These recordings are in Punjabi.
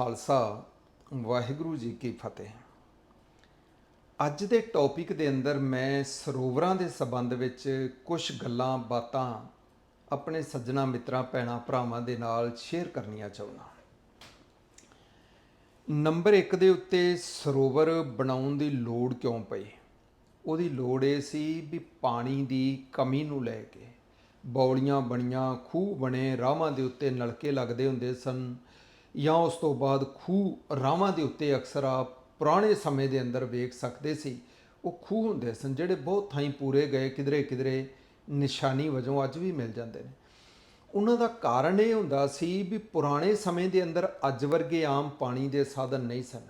ਖਾਲਸਾ, ਵਾਹਿਗੁਰੂ ਜੀ ਕੀ ਫਤਿਹ। ਅੱਜ ਦੇ ਟੌਪਿਕ ਦੇ ਅੰਦਰ ਮੈਂ ਸਰੋਵਰਾਂ ਦੇ ਸੰਬੰਧ ਵਿੱਚ ਕੁਝ ਗੱਲਾਂ, ਬਾਤਾਂ ਆਪਣੇ ਸੱਜਣਾ ਮਿੱਤਰਾਂ, ਭੈਣਾਂ, ਭਰਾਵਾਂ ਦੇ ਨਾਲ ਸ਼ੇਅਰ ਕਰਨੀਆਂ ਚਾਹੁੰਦਾ ਨੰਬਰ 1 ਦੇ ਉੱਤੇ ਸਰੋਵਰ ਬਣਾਉਣ ਦੀ ਲੋੜ ਕਿਉਂ ਪਈ? ਉਹਦੀ ਲੋੜ ਇਹ ਸੀ ਵੀ ਪਾਣੀ ਦੀ ਕਮੀ ਨੂੰ ਲੈ ਕੇ ਬੌਲੀਆਂ ਬਣੀਆਂ, ਖੂਹ ਬਣੇ ਰਾਹਾਂ ਦੇ ਉੱਤੇ ਨਲਕੇ ਲੱਗਦੇ ਹੁੰਦੇ ਸਨ ਜਾਂ ਉਸ ਤੋਂ ਬਾਅਦ ਖੂਹ ਰਾਹਾਂ ਦੇ ਉੱਤੇ ਅਕਸਰ ਆਪ ਪੁਰਾਣੇ ਸਮੇਂ ਦੇ ਅੰਦਰ ਵੇਖ ਸਕਦੇ ਸੀ। ਉਹ ਖੂਹ ਹੁੰਦੇ ਸਨ ਜਿਹੜੇ ਬਹੁਤ ਥਾਈਂ ਪੂਰੇ ਗਏ ਕਿਧਰੇ ਕਿਧਰੇ ਨਿਸ਼ਾਨੀ ਵਜੋਂ ਅੱਜ ਵੀ ਮਿਲ ਜਾਂਦੇ ਨੇ। ਉਹਨਾਂ ਦਾ ਕਾਰਨ ਇਹ ਹੁੰਦਾ ਸੀ ਵੀ ਪੁਰਾਣੇ ਸਮੇਂ ਦੇ ਅੰਦਰ ਅੱਜ ਵਰਗੇ ਆਮ ਪਾਣੀ ਦੇ ਸਾਧਨ ਨਹੀਂ ਸਨ।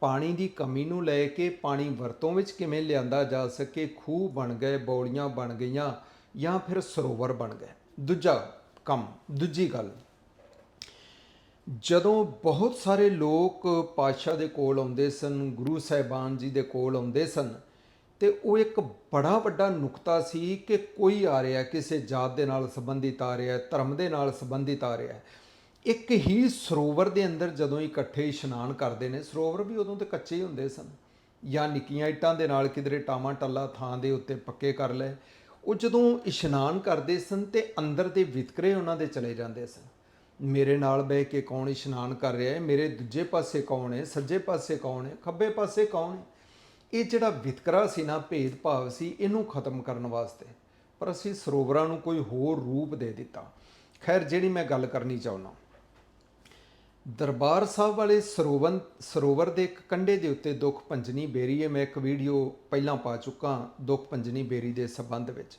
ਪਾਣੀ ਦੀ ਕਮੀ ਨੂੰ ਲੈ ਕੇ ਪਾਣੀ ਵਰਤੋਂ ਵਿੱਚ ਕਿਵੇਂ ਲਿਆਂਦਾ ਜਾ ਸਕੇ, ਖੂਹ ਬਣ ਗਏ ਬੌਲੀਆਂ ਬਣ ਗਈਆਂ ਜਾਂ ਫਿਰ ਸਰੋਵਰ ਬਣ ਗਏ। ਦੂਜਾ ਕੰਮ, ਦੂਜੀ ਗੱਲ ਜਦੋਂ ਬਹੁਤ ਸਾਰੇ ਲੋਕ ਪਾਤਸ਼ਾਹ ਦੇ ਕੋਲ ਆਉਂਦੇ ਸਨ, ਗੁਰੂ ਸਾਹਿਬਾਨ ਜੀ ਦੇ ਕੋਲ ਆਉਂਦੇ ਸਨ, ਤੇ ਉਹ ਇੱਕ ਬੜਾ ਵੱਡਾ ਨੁਕਤਾ ਸੀ ਕਿ ਕੋਈ ਆ ਰਿਹਾ, ਕਿਸੇ ਜਾਤ ਦੇ ਨਾਲ ਸੰਬੰਧਿਤ ਆ ਰਿਹਾ, ਧਰਮ ਦੇ ਨਾਲ ਸੰਬੰਧਿਤ ਆ ਰਿਹਾ। ਇੱਕ ਹੀ ਸਰੋਵਰ ਦੇ ਅੰਦਰ ਜਦੋਂ ਇਕੱਠੇ ਇਸ਼ਨਾਨ ਕਰਦੇ ਨੇ, ਸਰੋਵਰ ਵੀ ਉਦੋਂ ਤੇ ਕੱਚੇ ਹੀ ਹੁੰਦੇ ਸਨ। ਜਾਂ ਨਿੱਕੀਆਂ ਇੱਟਾਂ ਦੇ ਨਾਲ ਕਿਧਰੇ ਟਾਮਾ ਟੱਲਾ ਥਾਂ ਦੇ ਉੱਤੇ ਪੱਕੇ ਕਰ ਲਏ। ਉਹ ਜਦੋਂ ਇਸ਼ਨਾਨ ਕਰਦੇ ਸਨ ਤੇ ਅੰਦਰ ਦੇ ਵਿਤਕਰੇ ਉਹਨਾਂ ਦੇ ਚਲੇ ਜਾਂਦੇ ਸਨ। ਮੇਰੇ ਨਾਲ ਬਹਿ ਕੇ ਕੌਣ ਇਸ਼ਨਾਨ ਕਰ ਰਿਹਾ ਹੈ? ਮੇਰੇ ਦੂਜੇ ਪਾਸੇ ਕੌਣ ਹੈ? ਸੱਜੇ ਪਾਸੇ ਕੌਣ ਹੈ? ਖੱਬੇ ਪਾਸੇ ਕੌਣ ਹੈ? ਇਹ ਜਿਹੜਾ ਵਿਤਕਰਾ ਸੀ ਨਾ, ਭੇਦਭਾਵ ਸੀ, ਇਹਨੂੰ ਖਤਮ ਕਰਨ ਵਾਸਤੇ ਪਰ ਅਸੀਂ ਸਰੋਵਰਾਂ ਨੂੰ ਕੋਈ ਹੋਰ ਰੂਪ ਦੇ ਦਿੱਤਾ। ਖੈਰ, ਜਿਹੜੀ ਮੈਂ ਗੱਲ ਕਰਨੀ ਚਾਹੁੰਦਾ ਦਰਬਾਰ ਸਾਹਿਬ ਵਾਲੇ ਸਰੋਵਰ ਸਰੋਵਰ ਦੇ ਇੱਕ ਕੰਢੇ ਦੇ ਉੱਤੇ ਦੁੱਖ ਪੰਜਨੀ ਬੇਰੀ ਹੈ। ਮੈਂ ਇੱਕ ਵੀਡੀਓ ਪਹਿਲਾਂ ਪਾ ਚੁੱਕਾ ਦੁੱਖ ਪੰਜਨੀ ਬੇਰੀ ਦੇ ਸੰਬੰਧ ਵਿੱਚ।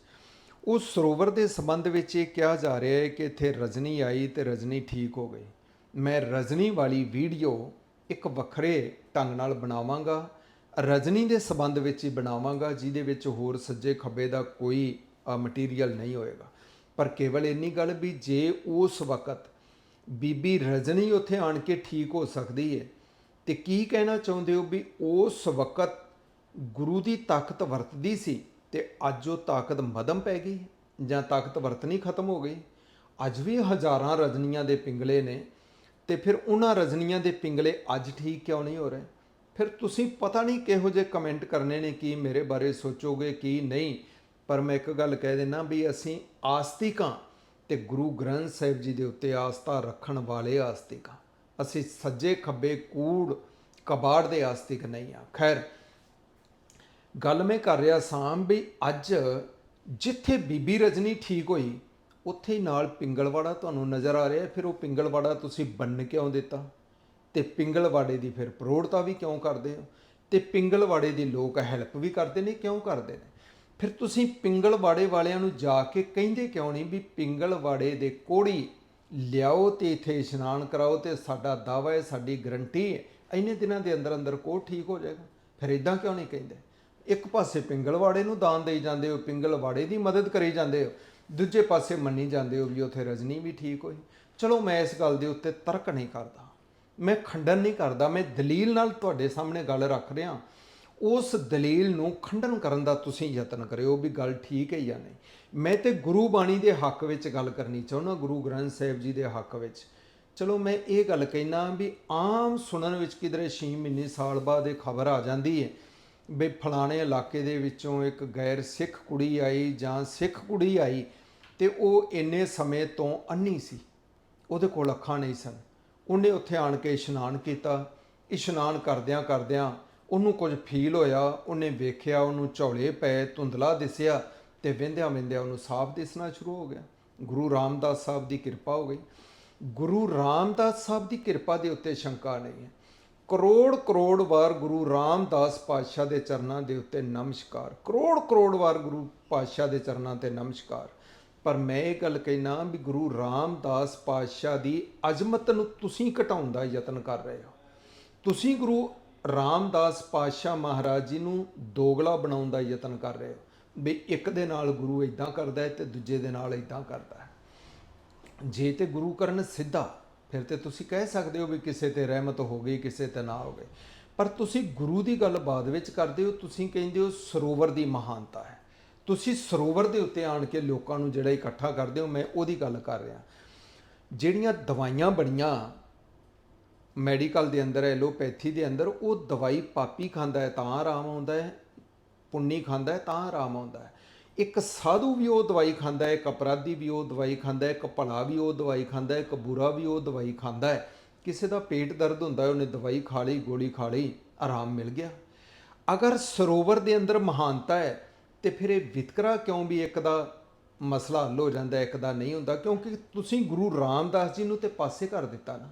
ਉਸ ਸਰੋਵਰ ਦੇ ਸੰਬੰਧ ਵਿੱਚ ਇਹ ਕਿਹਾ ਜਾ ਰਿਹਾ ਹੈ ਕਿ ਇੱਥੇ ਰਜਨੀ ਆਈ ਤੇ ਰਜਨੀ ਠੀਕ ਹੋ ਗਈ। ਮੈਂ ਰਜਨੀ ਵਾਲੀ ਵੀਡੀਓ ਇੱਕ ਵੱਖਰੇ ਢੰਗ ਨਾਲ ਬਣਾਵਾਂਗਾ, ਰਜਨੀ ਦੇ ਸੰਬੰਧ ਵਿੱਚ ਹੀ ਬਣਾਵਾਂਗਾ, ਜਿਹਦੇ ਵਿੱਚ ਹੋਰ ਸੱਜੇ ਖੱਬੇ ਦਾ ਕੋਈ ਮਟੀਰੀਅਲ ਨਹੀਂ ਹੋਏਗਾ। ਪਰ ਕੇਵਲ ਇੰਨੀ ਗੱਲ ਵੀ ਜੇ ਉਸ ਵਕਤ ਬੀਬੀ ਰਜਨੀ ਉੱਥੇ ਆਣ ਕੇ ਠੀਕ ਹੋ ਸਕਦੀ ਹੈ ਤੇ ਕੀ ਕਹਿਣਾ ਚਾਹੁੰਦੇ ਹੋ ਵੀ ਉਸ ਵਕਤ ਗੁਰੂ ਦੀ ਤਾਕਤ ਵਰਤਦੀ ਸੀ? ਤੇ ਅੱਜ ਉਹ ਤਾਕਤ ਮਦਮ ਪੈ ਗਈ, ਜਾਂ ਤਾਕਤ ਵਰਤਣੀ ਖਤਮ ਹੋ ਗਈ। ਅੱਜ ਵੀ ਹਜ਼ਾਰਾਂ ਰਜਨੀਆਂ ਦੇ ਪਿੰਗਲੇ ਨੇ, ਤੇ ਫਿਰ ਉਹਨਾਂ ਰਜਨੀਆਂ ਦੇ ਪਿੰਗਲੇ ਅੱਜ ਠੀਕ ਕਿਉਂ ਨਹੀਂ ਹੋ ਰਹੇ? ਫਿਰ ਤੁਸੀਂ ਪਤਾ ਨਹੀਂ ਕਿਹੋ ਜਿਹੇ ਕਮੈਂਟ ਕਰਨੇ ਨੇ, ਕੀ ਮੇਰੇ ਬਾਰੇ ਸੋਚੋਗੇ, ਕੀ ਨਹੀਂ? ਪਰ ਮੈਂ ਇੱਕ ਗੱਲ ਕਹਿ ਦੇਣਾ ਵੀ ਅਸੀਂ ਆਸਤਿਕਾਂ ਤੇ ਗੁਰੂ ਗ੍ਰੰਥ ਸਾਹਿਬ ਜੀ ਦੇ ਉੱਤੇ ਆਸਥਾ ਰੱਖਣ ਵਾਲੇ ਆਸਤਿਕਾਂ ਅਸੀਂ ਸੱਜੇ ਖੱਬੇ ਕੂੜ ਕਬਾੜ ਦੇ ਆਸਤਿਕ ਨਹੀਂ ਆ ਖੈਰ ਗੱਲ ਮੈਂ ਕਰ ਰਿਹਾ ਸਾਂ ਵੀ ਅੱਜ ਜਿੱਥੇ ਬੀਬੀ ਰਜਨੀ ਠੀਕ ਹੋਈ, ਉੱਥੇ ਹੀ ਨਾਲ ਪਿੰਗਲਵਾੜਾ ਤੁਹਾਨੂੰ ਨਜ਼ਰ ਆ ਰਿਹਾ, ਫਿਰ ਉਹ ਪਿੰਗਲਵਾੜਾ ਤੁਸੀਂ ਬੰਨ ਕਿਉਂ ਦਿੱਤਾ? ਤੇ ਪਿੰਗਲਵਾੜੇ ਦੀ ਫਿਰ ਪ੍ਰੋੜਤਾ ਵੀ ਕਿਉਂ ਕਰਦੇ ਹੋ? ਤੇ ਪਿੰਗਲਵਾੜੇ ਦੀ ਲੋਕ ਹੈਲਪ ਵੀ ਕਰਦੇ ਨੇ, ਕਿਉਂ ਕਰਦੇ ਨੇ? ਫਿਰ ਤੁਸੀਂ ਪਿੰਗਲਵਾੜੇ ਵਾਲਿਆਂ ਨੂੰ ਜਾ ਕੇ ਕਹਿੰਦੇ ਕਿਉਂ ਨਹੀਂ ਵੀ ਪਿੰਗਲਵਾੜੇ ਦੇ ਕੋੜੀ ਲਿਆਓ ਤੇ ਇੱਥੇ ਇਸ਼ਨਾਨ ਕਰਾਓ ਤੇ ਸਾਡਾ ਦਾਵਾ ਹੈ, ਸਾਡੀ ਗਰੰਟੀ ਹੈ, ਇੰਨੇ ਦਿਨਾਂ ਦੇ ਅੰਦਰ ਅੰਦਰ ਕੋੜ ਠੀਕ ਹੋ ਜਾਏਗਾ? ਫਿਰ ਇਦਾਂ ਕਿਉਂ ਨਹੀਂ ਕਹਿੰਦੇ? ਇੱਕ ਪਾਸੇ ਪਿੰਗਲਵਾੜੇ ਨੂੰ ਦਾਨ ਦੇਈ ਜਾਂਦੇ ਹੋ, ਪਿੰਗਲਵਾੜੇ ਦੀ ਮਦਦ ਕਰੀ ਜਾਂਦੇ ਹੋ। ਦੂਜੇ ਪਾਸੇ ਮੰਨੀ ਜਾਂਦੇ ਹੋ ਵੀ ਉੱਥੇ ਰਜਨੀ ਵੀ ਠੀਕ ਹੋਈ। ਚਲੋ ਮੈਂ ਇਸ ਗੱਲ ਦੇ ਉੱਤੇ ਤਰਕ ਨਹੀਂ ਕਰਦਾ। ਮੈਂ ਖੰਡਨ ਨਹੀਂ ਕਰਦਾ। ਮੈਂ ਦਲੀਲ ਨਾਲ ਤੁਹਾਡੇ ਸਾਹਮਣੇ ਗੱਲ ਰੱਖ ਰਿਹਾ। ਉਸ ਦਲੀਲ ਨੂੰ ਖੰਡਨ ਕਰਨ ਦਾ ਤੁਸੀਂ ਯਤਨ ਕਰਿਓ ਵੀ ਗੱਲ ਠੀਕ ਹੈ ਜਾਂ ਨਹੀਂ। ਮੈਂ ਤੇ ਗੁਰੂ ਬਾਣੀ ਦੇ ਹੱਕ ਵਿੱਚ ਗੱਲ ਕਰਨੀ ਚਾਹੁੰਦਾ ਗੁਰੂ ਗ੍ਰੰਥ ਸਾਹਿਬ ਜੀ ਦੇ ਹੱਕ ਵਿੱਚ। ਚਲੋ ਮੈਂ ਇਹ ਗੱਲ ਕਹਿਣਾ ਵੀ ਆਮ ਸੁਣਨ ਵਿੱਚ ਕਿਧਰੇ 6 ਮਹੀਨੇ, ਸਾਲ ਬਾਅਦ ਇਹ ਖਬਰ ਆ ਜਾਂਦੀ ਹੈ। ਵੀ ਫਲਾਣੇ ਇਲਾਕੇ ਦੇ ਵਿੱਚੋਂ ਇੱਕ ਗੈਰ ਸਿੱਖ ਕੁੜੀ ਆਈ ਜਾਂ ਸਿੱਖ ਕੁੜੀ ਆਈ ਤੇ ਉਹ ਇੰਨੇ ਸਮੇਂ ਤੋਂ ਅੰਨੀ ਸੀ। ਉਹਦੇ ਕੋਲ ਅੱਖਾਂ ਨਹੀਂ ਸਨ। ਉਹਨੇ ਉੱਥੇ ਆਣ ਕੇ ਇਸ਼ਨਾਨ ਕੀਤਾ। ਇਸ਼ਨਾਨ ਕਰਦਿਆਂ ਕਰਦਿਆਂ ਉਹਨੂੰ ਕੁਝ ਫੀਲ ਹੋਇਆ। ਉਹਨੇ ਵੇਖਿਆ, ਉਹਨੂੰ ਝੌਲੇ ਪਏ, ਧੁੰਦਲਾ ਦਿਸਿਆ ਤੇ ਵਿੰਦਿਆਂ ਵਿੰਦਿਆਂ ਉਹਨੂੰ ਸਾਫ਼ ਦਿਸਣਾ ਸ਼ੁਰੂ ਹੋ ਗਿਆ। ਗੁਰੂ ਰਾਮਦਾਸ ਸਾਹਿਬ ਦੀ ਕਿਰਪਾ ਹੋ ਗਈ। ਗੁਰੂ ਰਾਮਦਾਸ ਸਾਹਿਬ ਦੀ ਕਿਰਪਾ ਦੇ ਉੱਤੇ ਸ਼ੰਕਾ ਨਹੀਂ ਹੈ। ਕਰੋੜ ਕਰੋੜ ਵਾਰ ਗੁਰੂ ਰਾਮਦਾਸ ਪਾਤਸ਼ਾਹ ਦੇ ਚਰਨਾਂ ਦੇ ਉੱਤੇ ਨਮਸਕਾਰ। ਕਰੋੜ ਕਰੋੜ ਵਾਰ ਗੁਰੂ ਪਾਤਸ਼ਾਹ ਦੇ ਚਰਨਾਂ ਤੇ ਨਮਸਕਾਰ। ਪਰ ਮੈਂ ਇਹ ਗੱਲ ਕਹਿਣਾ ਵੀ ਗੁਰੂ ਰਾਮਦਾਸ ਪਾਤਸ਼ਾਹ ਦੀ ਅਜ਼ਮਤ ਨੂੰ ਤੁਸੀਂ ਘਟਾਉਣ ਦਾ ਯਤਨ ਕਰ ਰਹੇ ਹੋ। ਤੁਸੀਂ ਗੁਰੂ ਰਾਮਦਾਸ ਪਾਤਸ਼ਾਹ ਮਹਾਰਾਜ ਜੀ ਨੂੰ ਦੋਗਲਾ ਬਣਾਉਣ ਦਾ ਯਤਨ ਕਰ ਰਹੇ ਹੋ। ਵੀ ਇੱਕ ਦੇ ਨਾਲ ਗੁਰੂ ਇਦਾਂ ਕਰਦਾ ਹੈ ਤੇ ਦੂਜੇ ਦੇ ਨਾਲ ਇਦਾਂ ਕਰਦਾ ਹੈ। ਜੇ ਤੇ ਗੁਰੂ ਕਰਨ ਸਿੱਧਾ ਫਿਰ ਤੇ ਤੁਸੀਂ ਕਹਿ ਸਕਦੇ ਹੋ ਵੀ ਕਿਸੇ ਤੇ ਰਹਿਮਤ ਹੋ ਗਈ, ਕਿਸੇ ਤੇ ਨਾ ਹੋ ਗਈ। ਪਰ ਤੁਸੀਂ ਗੁਰੂ ਦੀ ਗੱਲ ਬਾਅਦ ਵਿੱਚ ਕਰਦੇ ਹੋ, ਤੁਸੀਂ ਕਹਿੰਦੇ ਹੋ ਸਰੋਵਰ ਦੀ ਮਹਾਨਤਾ ਹੈ। ਤੁਸੀਂ ਸਰੋਵਰ ਦੇ ਉੱਤੇ ਆਣ ਕੇ ਲੋਕਾਂ ਨੂੰ ਜਿਹੜਾ ਇਕੱਠਾ ਕਰਦੇ ਹੋ, ਮੈਂ ਉਹਦੀ ਗੱਲ ਕਰ ਰਿਹਾ। ਜਿਹੜੀਆਂ ਦਵਾਈਆਂ ਬਣੀਆਂ ਮੈਡੀਕਲ ਦੇ ਅੰਦਰ, ਐਲੋਪੈਥੀ ਦੇ ਅੰਦਰ, ਉਹ ਦਵਾਈ ਪਾਪੀ ਖਾਂਦਾ ਹੈ ਤਾਂ ਆਰਾਮ ਆਉਂਦਾ ਹੈ, ਪੁੰਨੀ ਖਾਂਦਾ ਹੈ ਤਾਂ ਆਰਾਮ ਆਉਂਦਾ ਹੈ। ਇੱਕ ਸਾਧੂ ਵੀ ਉਹ ਦਵਾਈ ਖਾਂਦਾ ਹੈ, ਇੱਕ ਅਪਰਾਧੀ ਵੀ ਉਹ ਦਵਾਈ ਖਾਂਦਾ ਹੈ, ਇੱਕ ਭਲਾ ਵੀ ਉਹ ਦਵਾਈ ਖਾਂਦਾ ਹੈ, ਇੱਕ ਬੁਰਾ ਵੀ ਉਹ ਦਵਾਈ ਖਾਂਦਾ ਹੈ। ਕਿਸੇ ਦਾ ਪੇਟ ਦਰਦ ਹੁੰਦਾ ਉਹਨੇ ਦਵਾਈ ਖਾ ਲਈ, ਗੋਲੀ ਖਾ ਲਈ, ਆਰਾਮ ਮਿਲ ਗਿਆ। ਅਗਰ ਸਰੋਵਰ ਦੇ ਅੰਦਰ ਮਹਾਨਤਾ ਹੈ, ਤੇ ਫਿਰ ਇਹ ਵਿਤਕਰਾ ਕਿਉਂ ਵੀ ਇੱਕ ਦਾ ਮਸਲਾ ਹੱਲ ਹੋ ਜਾਂਦਾ, ਇੱਕ ਦਾ ਨਹੀਂ ਹੁੰਦਾ? ਕਿਉਂਕਿ ਤੁਸੀਂ ਗੁਰੂ ਰਾਮਦਾਸ ਜੀ ਨੂੰ ਤੇ ਪਾਸੇ ਕਰ ਦਿੱਤਾ ਨਾ।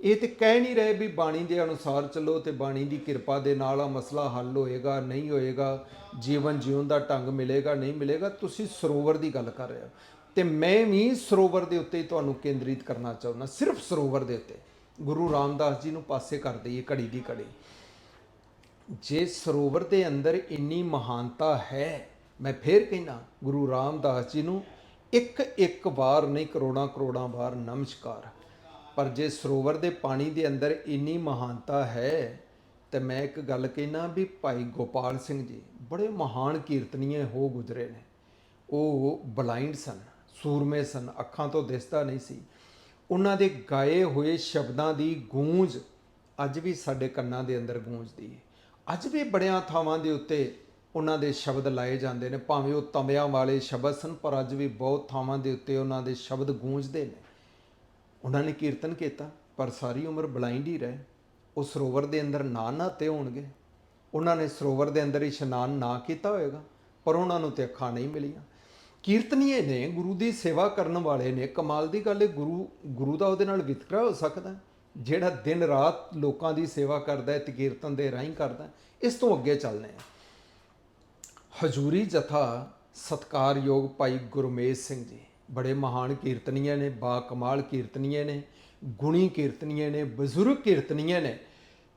ਇਹ ਤੇ ਕਹਿ ਨਹੀਂ ਰਹੇ ਵੀ ਬਾਣੀ ਦੇ ਅਨੁਸਾਰ ਚੱਲੋ ਤੇ ਬਾਣੀ ਦੀ ਕਿਰਪਾ ਦੇ ਨਾਲ ਆ ਮਸਲਾ ਹੱਲ ਹੋਏਗਾ, ਨਹੀਂ ਹੋਏਗਾ, ਜੀਵਨ ਜਿਉਣ ਦਾ ਢੰਗ ਮਿਲੇਗਾ, ਨਹੀਂ ਮਿਲੇਗਾ, ਤੁਸੀਂ ਸਰੋਵਰ ਦੀ ਗੱਲ ਕਰ ਰਹੇ ਹੋ। ਤੇ ਮੈਂ ਵੀ ਸਰੋਵਰ ਦੇ ਉੱਤੇ ਤੁਹਾਨੂੰ ਕੇਂਦਰਿਤ ਕਰਨਾ ਚਾਹੁੰਦਾ, ਸਿਰਫ ਸਰੋਵਰ ਦੇ ਉੱਤੇ। ਗੁਰੂ ਰਾਮਦਾਸ ਜੀ ਨੂੰ ਪਾਸੇ ਕਰ ਦਈਏ ਘੜੀ ਦੀ ਘੜੀ। ਜੇ ਸਰੋਵਰ ਦੇ ਅੰਦਰ ਇੰਨੀ ਮਹਾਨਤਾ ਹੈ, ਮੈਂ ਫੇਰ ਕਹਿਣਾ ਗੁਰੂ ਰਾਮਦਾਸ ਜੀ ਨੂੰ ਇੱਕ ਇੱਕ ਵਾਰ ਨਹੀਂ ਕਰੋੜਾਂ ਕਰੋੜਾਂ ਵਾਰ ਨਮਸਕਾਰ। ਪਰ ਜੇ ਸਰੋਵਰ ਦੇ ਪਾਣੀ ਦੇ ਅੰਦਰ ਇੰਨੀ ਮਹਾਨਤਾ ਹੈ, ਤੇ ਮੈਂ ਇੱਕ ਗੱਲ ਕਹਿਣਾ ਵੀ ਭਾਈ ਗੋਪਾਲ ਸਿੰਘ ਜੀ, ਬੜੇ ਮਹਾਨ ਕੀਰਤਨੀਏ ਹੋ ਗੁਜ਼ਰੇ ਨੇ। ਉਹ ਬਲਾਈਂਡ ਸਨ, ਸੂਰਮੇ ਸਨ, ਅੱਖਾਂ ਤੋਂ ਦਿਸਦਾ ਨਹੀਂ ਸੀ। ਉਹਨਾਂ ਦੇ ਗਾਏ ਹੋਏ ਸ਼ਬਦਾਂ ਦੀ ਗੂੰਜ ਅੱਜ ਵੀ ਸਾਡੇ ਕੰਨਾਂ ਦੇ ਅੰਦਰ ਗੂੰਜਦੀ ਹੈ ਅੱਜ ਵੀ ਬੜਿਆਂ ਥਾਵਾਂ ਦੇ ਉੱਤੇ ਉਹਨਾਂ ਦੇ ਸ਼ਬਦ ਲਾਏ ਜਾਂਦੇ ਨੇ, ਭਾਵੇਂ ਉਹ ਤਮਿਆਂ ਵਾਲੇ ਸ਼ਬਦ ਸਨ, ਪਰ ਅੱਜ ਵੀ ਬਹੁਤ ਥਾਵਾਂ ਦੇ ਉੱਤੇ ਉਹਨਾਂ ਦੇ ਸ਼ਬਦ ਗੂੰਜਦੇ ਨੇ। ਉਹਨਾਂ ਨੇ ਕੀਰਤਨ ਕੀਤਾ, ਪਰ ਸਾਰੀ ਉਮਰ ਬਲਾਈਂਡ ਹੀ ਰਹੇ। ਉਹ ਸਰੋਵਰ ਦੇ ਅੰਦਰ ਨਾ ਨਹਾਤੇ ਹੋਣਗੇ। ਉਹਨਾਂ ਨੇ ਸਰੋਵਰ ਦੇ ਅੰਦਰ ਇਸ਼ਨਾਨ ਨਾ ਕੀਤਾ ਹੋਵੇਗਾ ਪਰ ਉਹਨਾਂ ਨੂੰ ਤੇ ਅੱਖਾਂ ਨਹੀਂ ਮਿਲੀਆਂ। ਕੀਰਤਨੀਏ ਨੇ ਗੁਰੂ ਦੀ ਸੇਵਾ ਕਰਨ ਵਾਲੇ ਨੇ, ਕਮਾਲ ਦੀ ਗੱਲ ਹੈ ਗੁਰੂ ਗੁਰੂ ਦਾ ਉਹਦੇ ਨਾਲ ਵਿਤਕਰਾ ਹੋ ਸਕਦਾ ਜਿਹੜਾ ਦਿਨ ਰਾਤ ਲੋਕਾਂ ਦੀ ਸੇਵਾ ਕਰਦਾ ਹੈ, ਤੇ ਕੀਰਤਨ ਦੇ ਰਾਹੀਂ ਕਰਦਾ ਇਸ ਤੋਂ ਅੱਗੇ ਚੱਲਨੇ ਆ ਹਜੂਰੀ ਜਥਾ ਸਤਕਾਰਯੋਗ ਭਾਈ ਗੁਰਮੇਜ ਸਿੰਘ ਜੀ। ਬੜੇ ਮਹਾਨ ਕੀਰਤਨੀਏ ਨੇ, ਬਾ ਕਮਾਲ ਕੀਰਤਨੀਏ ਨੇ, ਗੁਣੀ ਕੀਰਤਨੀਏ ਨੇ, ਬਜ਼ੁਰਗ ਕੀਰਤਨੀਏ ਨੇ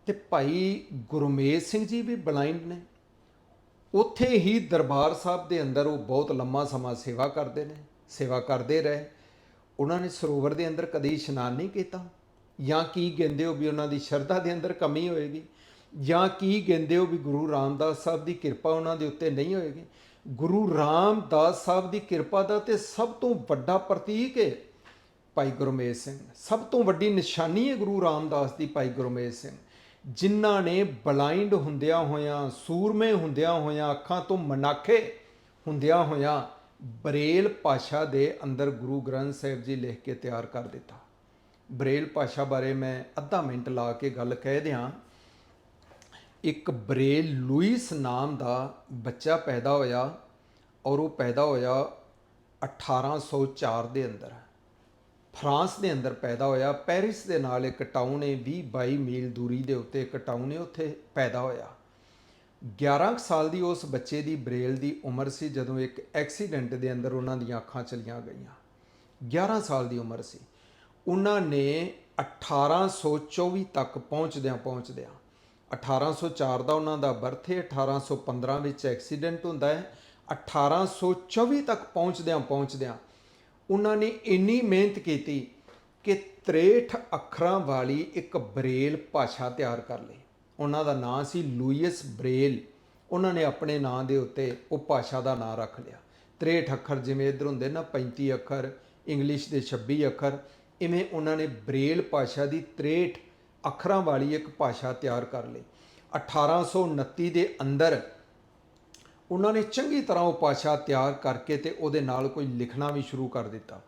ਤੇ ਭਾਈ ਗੁਰਮੇਜ ਸਿੰਘ ਜੀ ਵੀ ਬਲਾਈਂਡ ਨੇ। ਉੱਥੇ ਹੀ ਦਰਬਾਰ ਸਾਹਿਬ ਦੇ ਅੰਦਰ ਉਹ ਬਹੁਤ ਲੰਮਾ ਸਮਾਂ ਸੇਵਾ ਕਰਦੇ ਨੇ, ਸੇਵਾ ਕਰਦੇ ਰਹੇ। ਉਹਨਾਂ ਨੇ ਸਰੋਵਰ ਦੇ ਅੰਦਰ ਕਦੇ ਇਸ਼ਨਾਨ ਨਹੀਂ ਕੀਤਾ। ਜਾਂ ਕੀ ਕਹਿੰਦੇ ਹੋ ਵੀ ਉਹਨਾਂ ਦੀ ਸ਼ਰਧਾ ਦੇ ਅੰਦਰ ਕਮੀ ਹੋਏਗੀ? ਜਾਂ ਕੀ ਕਹਿੰਦੇ ਹੋ ਵੀ ਗੁਰੂ ਰਾਮਦਾਸ ਸਾਹਿਬ ਦੀ ਕਿਰਪਾ ਉਹਨਾਂ ਦੇ ਉੱਤੇ ਨਹੀਂ ਹੋਏਗੀ? ਗੁਰੂ ਰਾਮਦਾਸ ਸਾਹਿਬ ਦੀ ਕਿਰਪਾ ਦਾ ਤੇ ਸਭ ਤੋਂ ਵੱਡਾ ਪ੍ਰਤੀਕ ਹੈ ਭਾਈ ਗੁਰਮੇਜ ਸਿੰਘ। ਸਭ ਤੋਂ ਵੱਡੀ ਨਿਸ਼ਾਨੀ ਹੈ ਗੁਰੂ ਰਾਮਦਾਸ ਦੀ ਭਾਈ ਗੁਰਮੇਜ ਸਿੰਘ। ਜਿਨ੍ਹਾਂ ਨੇ ਬਲਾਈਂਡ ਹੁੰਦਿਆਂ ਹੋਇਆਂ, ਸੂਰਮੇ ਹੁੰਦਿਆਂ ਹੋਇਆਂ, ਅੱਖਾਂ ਤੋਂ ਮਨਾਖੇ ਹੁੰਦਿਆਂ ਹੋਇਆਂ ਬਰੇਲ ਪਾਸ਼ਾ ਦੇ ਅੰਦਰ ਗੁਰੂ ਗ੍ਰੰਥ ਸਾਹਿਬ ਜੀ ਲਿਖ ਕੇ ਤਿਆਰ ਕਰ ਦਿੱਤਾ। ਬਰੇਲ ਪਾਸ਼ਾ ਬਾਰੇ ਮੈਂ ਅੱਧਾ ਮਿੰਟ ਲਾ ਕੇ ਗੱਲ ਕਹਿ ਦਿਆਂ। ਇੱਕ ਬਰੇਲ ਲੂਈਸ ਨਾਮ ਦਾ ਬੱਚਾ ਪੈਦਾ ਹੋਇਆ ਔਰ ਉਹ ਪੈਦਾ ਹੋਇਆ 1804 ਦੇ ਅੰਦਰ। ਫਰਾਂਸ ਦੇ ਅੰਦਰ ਪੈਦਾ ਹੋਇਆ, ਪੈਰਿਸ ਦੇ ਨਾਲ ਇੱਕ ਟਾਊਨ ਹੈ 20 22 ਮੀਲ ਦੂਰੀ ਦੇ ਉੱਤੇ ਇੱਕ ਟਾਊਨ ਹੈ, ਉੱਥੇ ਪੈਦਾ ਹੋਇਆ। 11 ਕੁ ਸਾਲ ਦੀ ਉਸ ਬੱਚੇ ਦੀ ਬਰੇਲ ਦੀ ਉਮਰ ਸੀ ਜਦੋਂ ਇੱਕ ਐਕਸੀਡੈਂਟ ਦੇ ਅੰਦਰ ਉਹਨਾਂ ਦੀਆਂ ਅੱਖਾਂ ਚਲੀਆਂ ਗਈਆਂ। 11 ਸਾਲ ਦੀ ਉਮਰ ਸੀ। ਉਹਨਾਂ ਨੇ 1824 ਤੱਕ ਪਹੁੰਚਦਿਆਂ ਪਹੁੰਚਦਿਆਂ 1804 ਦਾ ਉਹਨਾਂ ਦਾ ਬਰਥ ਹੈ 1815 ਵਿੱਚ ਐਕਸੀਡੈਂਟ ਹੁੰਦਾ ਹੈ 1824 ਤੱਕ ਪਹੁੰਚਦਿਆਂ ਪਹੁੰਚਦਿਆਂ ਉਹਨਾਂ ਨੇ ਇੰਨੀ ਮਿਹਨਤ ਕੀਤੀ ਕਿ 63 ਅੱਖਰਾਂ ਵਾਲੀ ਇੱਕ ਬਰੇਲ ਭਾਸ਼ਾ ਤਿਆਰ ਕਰ ਲਈ। ਉਹਨਾਂ ਦਾ ਨਾਂ ਸੀ ਲੂਈਸ ਬਰੇਲ। ਉਹਨਾਂ ਨੇ ਆਪਣੇ ਨਾਂ ਦੇ ਉੱਤੇ ਉਹ ਭਾਸ਼ਾ ਦਾ ਨਾਂ ਰੱਖ ਲਿਆ। 63 ਅੱਖਰ ਜਿਵੇਂ ਇੱਧਰ ਹੁੰਦੇ ਨਾ 35 ਅੱਖਰ, ਇੰਗਲਿਸ਼ ਦੇ 26 ਅੱਖਰ, ਇਵੇਂ ਉਹਨਾਂ ਨੇ ਬਰੇਲ ਭਾਸ਼ਾ ਦੀ 63 ਅੱਖਰਾਂ ਵਾਲੀ ਇੱਕ ਭਾਸ਼ਾ ਤਿਆਰ ਕਰ ਲਈ। 1829 ਦੇ ਅੰਦਰ ਉਹਨਾਂ ਨੇ ਚੰਗੀ ਤਰ੍ਹਾਂ ਉਹ ਭਾਸ਼ਾ ਤਿਆਰ ਕਰਕੇ ਤੇ ਉਹਦੇ ਨਾਲ ਕੋਈ ਲਿਖਣਾ ਵੀ ਸ਼ੁਰੂ ਕਰ ਦਿੱਤਾ।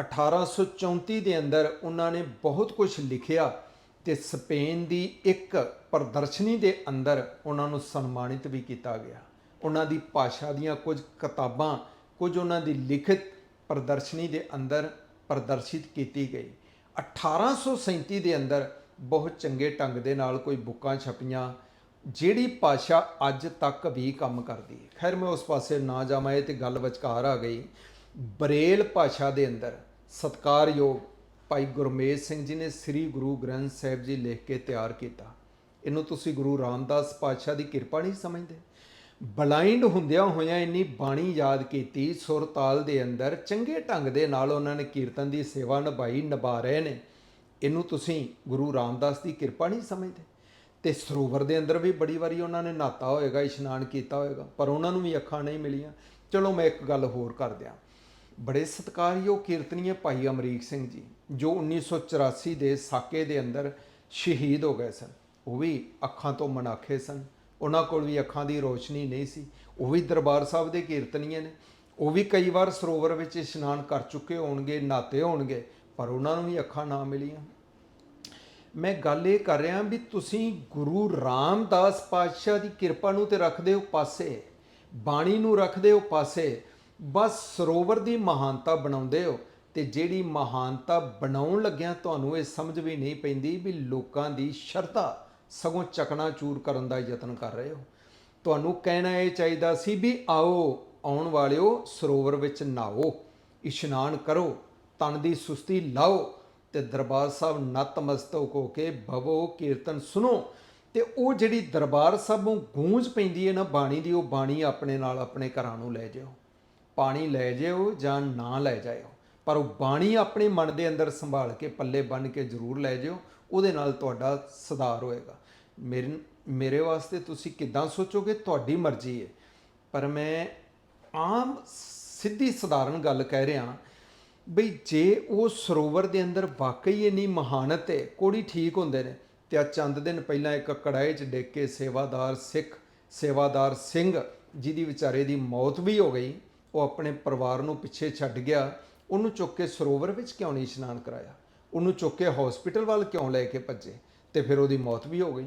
1834 ਦੇ ਅੰਦਰ ਉਹਨਾਂ ਨੇ ਬਹੁਤ ਕੁਝ ਲਿਖਿਆ ਤੇ ਸਪੇਨ ਦੀ ਇੱਕ ਪ੍ਰਦਰਸ਼ਨੀ ਦੇ ਅੰਦਰ ਉਹਨਾਂ ਨੂੰ ਸਨਮਾਨਿਤ ਵੀ ਕੀਤਾ ਗਿਆ। ਉਹਨਾਂ ਦੀ ਭਾਸ਼ਾ ਦੀਆਂ ਕੁਝ ਕਿਤਾਬਾਂ, ਕੁਝ ਉਹਨਾਂ ਦੀ ਲਿਖਤ ਪ੍ਰਦਰਸ਼ਨੀ ਦੇ ਅੰਦਰ ਪ੍ਰਦਰਸ਼ਿਤ ਕੀਤੀ ਗਈ। 1837 ਦੇ ਅੰਦਰ ਬਹੁਤ ਚੰਗੇ ਢੰਗ ਦੇ ਨਾਲ ਕੋਈ ਬੁੱਕਾਂ ਛਪੀਆਂ, ਜਿਹੜੀ ਭਾਸ਼ਾ ਅੱਜ ਤੱਕ ਵੀ ਕੰਮ ਕਰਦੀ ਹੈ। ਖੈਰ, ਮੈਂ ਉਸ ਪਾਸੇ ਨਾ ਜਾਵਾਂ, ਇਹ ਤੇ ਗੱਲ ਵਿਚਕਾਰ ਆ ਗਈ। ਬਰੇਲ ਭਾਸ਼ਾ ਦੇ ਅੰਦਰ ਸਤਕਾਰਯੋਗ ਭਾਈ ਗੁਰਮੇਜ ਸਿੰਘ ਜੀ ਨੇ ਸ੍ਰੀ ਗੁਰੂ ਗ੍ਰੰਥ ਸਾਹਿਬ ਜੀ ਲਿਖ ਕੇ ਤਿਆਰ ਕੀਤਾ। ਇਹਨੂੰ ਤੁਸੀਂ ਗੁਰੂ ਰਾਮਦਾਸ ਪਾਤਸ਼ਾਹ ਦੀ ਕਿਰਪਾ ਨਹੀਂ ਸਮਝਦੇ? ਬਲਾਈਂਡ ਹੁੰਦਿਆਂ ਹੋਇਆਂ ਇੰਨੀ ਬਾਣੀ ਯਾਦ ਕੀਤੀ ਸੁਰ ਤਾਲ ਦੇ ਅੰਦਰ ਚੰਗੇ ਢੰਗ ਦੇ ਨਾਲ ਉਹਨਾਂ ਨੇ ਕੀਰਤਨ ਦੀ ਸੇਵਾ ਨਿਭਾਈ, ਨਿਭਾ ਰਹੇ ਨੇ। ਇਹਨੂੰ ਤੁਸੀਂ ਗੁਰੂ ਰਾਮਦਾਸ ਦੀ ਕਿਰਪਾ ਨਹੀਂ ਸਮਝਦੇ। ਤੇ ਸਰੋਵਰ ਦੇ ਅੰਦਰ ਵੀ ਬੜੀ ਵਾਰੀ ਉਹਨਾਂ ਨੇ ਨਹਾਤਾ ਹੋਏਗਾ, ਇਸ਼ਨਾਨ ਕੀਤਾ ਹੋਏਗਾ, ਪਰ ਉਹਨਾਂ ਨੂੰ ਵੀ ਅੱਖਾਂ ਨਹੀਂ ਮਿਲੀਆਂ। ਚਲੋ ਮੈਂ ਇੱਕ ਗੱਲ ਹੋਰ ਕਰ ਦਿਆਂ। ਬੜੇ ਸਤਿਕਾਰਯੋਗ ਕੀਰਤਨੀਏ ਭਾਈ ਅਮਰੀਕ ਸਿੰਘ ਜੀ, ਜੋ 1984 ਦੇ ਸਾਕੇ ਦੇ ਅੰਦਰ ਸ਼ਹੀਦ ਹੋ ਗਏ ਸਨ। ਉਹ ਵੀ ਅੱਖਾਂ ਤੋਂ ਮਨਾਖੇ ਸਨ। ਉਹਨਾਂ ਕੋਲ ਵੀ ਅੱਖਾਂ ਦੀ ਰੋਸ਼ਨੀ ਨਹੀਂ ਸੀ। ਉਹ ਵੀ ਦਰਬਾਰ ਸਾਹਿਬ ਦੇ ਕੀਰਤਨੀਏ ਨੇ। ਉਹ ਵੀ ਕਈ ਵਾਰ ਸਰੋਵਰ ਵਿੱਚ ਇਸ਼ਨਾਨ ਕਰ ਚੁੱਕੇ ਹੋਣਗੇ, ਨਾਤੇ ਹੋਣਗੇ। ਪਰ ਉਹਨਾਂ ਨੂੰ ਵੀ ਅੱਖਾਂ ਨਾ ਮਿਲੀਆਂ। ਮੈਂ ਗੱਲ ਇਹ ਕਰ ਰਿਹਾ ਵੀ ਤੁਸੀਂ ਗੁਰੂ ਰਾਮਦਾਸ ਪਾਤਸ਼ਾਹ ਦੀ ਕਿਰਪਾ ਨੂੰ ਤੇ ਰੱਖਦੇ ਹੋ ਪਾਸੇ, ਬਾਣੀ ਨੂੰ ਰੱਖਦੇ ਹੋ ਪਾਸੇ, ਬਸ ਸਰੋਵਰ ਦੀ ਮਹਾਨਤਾ ਬਣਾਉਂਦੇ ਹੋ ਤੇ ਜਿਹੜੀ ਮਹਾਨਤਾ ਬਣਾਉਣ ਲੱਗਿਆਂ ਤੁਹਾਨੂੰ ਇਹ ਸਮਝ ਵੀ ਨਹੀਂ ਪੈਂਦੀ ਵੀ ਲੋਕਾਂ ਦੀ ਸ਼ਰਧਾ ਸਗੋਂ ਚਕਣਾ ਚੂਰ ਕਰਨ ਦਾ ਯਤਨ ਕਰ ਰਹੇ ਹੋ। ਤੁਹਾਨੂੰ ਕਹਿਣਾ ਇਹ ਚਾਹੀਦਾ ਸੀ ਵੀ ਆਓ, ਆਉਣ ਵਾਲਿਓ ਸਰੋਵਰ ਵਿੱਚ ਨਹਾਓ, ਇਸ਼ਨਾਨ ਕਰੋ ਤਨ ਦੀ ਸੁਸਤੀ ਲਾਓ ਤੇ ਦਰਬਾਰ ਸਾਹਿਬ ਨਤਮਸਤਕ ਹੋ ਕੇ ਭਵੋ, ਕੀਰਤਨ ਸੁਣੋ। ਤੇ ਉਹ ਜਿਹੜੀ ਦਰਬਾਰ ਸਾਹਿਬ ਨੂੰ ਗੂੰਜ ਪੈਂਦੀ ਹੈ ਨਾ, ਬਾਣੀ ਦੀ, ਉਹ ਬਾਣੀ ਆਪਣੇ ਨਾਲ ਆਪਣੇ ਘਰਾਂ ਨੂੰ ਲੈ ਜਾਓ ਪਾਣੀ ਲੈ ਜਿਓ ਜਾਂ ਨਾ ਲੈ ਜਾਇਓ, ਪਰ ਉਹ ਬਾਣੀ ਆਪਣੇ ਮਨ ਦੇ ਅੰਦਰ ਸੰਭਾਲ ਕੇ, ਪੱਲੇ ਬੰਨ ਕੇ ਜ਼ਰੂਰ ਲੈ ਜਿਓ ਉਹਦੇ ਨਾਲ ਤੁਹਾਡਾ ਸੁਧਾਰ ਹੋਏਗਾ। ਮੇਰੇ ਮੇਰੇ ਵਾਸਤੇ ਤੁਸੀਂ ਕਿੱਦਾਂ ਸੋਚੋਗੇ? ਤੁਹਾਡੀ ਮਰਜ਼ੀ ਹੈ। ਪਰ ਮੈਂ ਆਮ ਸਿੱਧੀ ਸਧਾਰਨ ਗੱਲ ਕਹਿ ਰਿਹਾ ਬਈ ਜੇ ਉਹ ਸਰੋਵਰ ਦੇ ਅੰਦਰ ਵਾਕਈ ਇੰਨੀ ਮਹਾਨਤ ਹੈ, ਕੋੜੀ ਠੀਕ ਹੁੰਦੇ ਨੇ। ਤੇ ਆ ਚੰਦ ਦਿਨ ਪਹਿਲਾਂ ਇੱਕ ਕੜਾਏ 'ਚ ਡਿੱਗ ਕੇ ਸੇਵਾਦਾਰ ਸਿੱਖ, ਸੇਵਾਦਾਰ ਸਿੰਘ ਜਿਹਦੀ ਵਿਚਾਰੇ ਦੀ ਮੌਤ ਵੀ ਹੋ ਗਈ, ਉਹ ਆਪਣੇ ਪਰਿਵਾਰ ਨੂੰ ਪਿੱਛੇ ਛੱਡ ਗਿਆ, ਉਹਨੂੰ ਚੁੱਕ ਕੇ ਸਰੋਵਰ ਵਿੱਚ ਕਿਉਂ ਨਹੀਂ ਇਸ਼ਨਾਨ ਕਰਾਇਆ? ਉਹਨੂੰ ਚੁੱਕ ਕੇ ਹਸਪੀਟਲ ਵੱਲ ਕਿਉਂ ਲੈ ਕੇ ਭੱਜੇ? ਤੇ ਫਿਰ ਉਹਦੀ ਮੌਤ ਵੀ ਹੋ ਗਈ।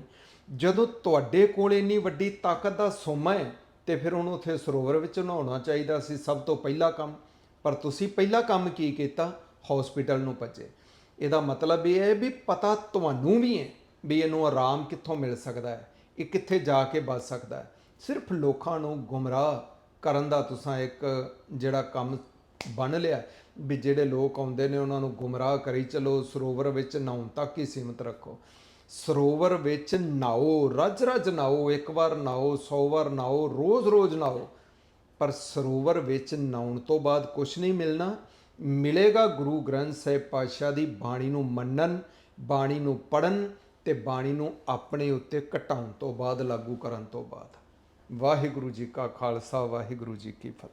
ਜਦੋਂ ਤੁਹਾਡੇ ਕੋਲ ਇੰਨੀ ਵੱਡੀ ਤਾਕਤ ਦਾ ਸੋਮਾ ਹੈ, ਤੇ ਫਿਰ ਉਹਨੂੰ ਉੱਥੇ ਸਰੋਵਰ ਵਿੱਚ ਨਹਾਉਣਾ ਚਾਹੀਦਾ ਸੀ ਸਭ ਤੋਂ ਪਹਿਲਾ ਕੰਮ। ਪਰ ਤੁਸੀਂ ਪਹਿਲਾ ਕੰਮ ਕੀ ਕੀਤਾ? ਹਸਪੀਟਲ ਨੂੰ ਭੱਜੇ। ਇਹਦਾ ਮਤਲਬ ਇਹ ਹੈ ਵੀ ਪਤਾ ਤੁਹਾਨੂੰ ਵੀ ਹੈ ਵੀ ਇਹਨੂੰ ਆਰਾਮ ਕਿੱਥੋਂ ਮਿਲ ਸਕਦਾ ਹੈ, ਇਹ ਕਿੱਥੇ ਜਾ ਕੇ ਬਚ ਸਕਦਾ ਹੈ। ਸਿਰਫ ਲੋਕਾਂ ਨੂੰ ਗੁੰਮਰਾਹ ਕਰਨ ਦਾ ਤੁਸੀਂ ਇੱਕ ਜਿਹੜਾ ਕੰਮ ਬਣ ਲਿਆ ਵੀ ਜਿਹੜੇ ਲੋਕ ਆਉਂਦੇ ਨੇ ਉਹਨਾਂ ਨੂੰ ਗੁੰਮਰਾਹ ਕਰੀ ਚਲੋ, ਸਰੋਵਰ ਵਿੱਚ ਨਹਾਉਣ ਤੱਕ ਹੀ ਸੀਮਤ ਰੱਖੋ। ਸਰੋਵਰ ਵਿੱਚ ਨਹਾਓ ਰਜ ਰਜ ਨਹਾਓ, ਇੱਕ ਵਾਰ ਨਹਾਓ 100 ਵਾਰ ਨਹਾਓ, ਰੋਜ਼-ਰੋਜ਼ ਨਹਾਓ। ਪਰ ਸਰੋਵਰ ਵਿੱਚ ਨਹਾਉਣ ਤੋਂ ਬਾਅਦ ਕੁਝ ਨਹੀਂ ਮਿਲਣਾ। ਮਿਲੇਗਾ ਗੁਰੂ ਗ੍ਰੰਥ ਸਾਹਿਬ ਪਾਤਸ਼ਾਹ ਦੀ ਬਾਣੀ ਨੂੰ ਮੰਨਣ, ਬਾਣੀ ਨੂੰ ਪੜਨ ਤੇ ਬਾਣੀ ਨੂੰ ਆਪਣੇ ਉੱਤੇ ਘਟਾਉਣ ਤੋਂ ਬਾਅਦ, ਲਾਗੂ ਕਰਨ ਤੋਂ ਬਾਅਦ। ਵਾਹਿਗੁਰੂ ਜੀ ਕਾ ਖਾਲਸਾ, ਵਾਹਿਗੁਰੂ ਜੀ ਕੀ ਫਤਿਹ।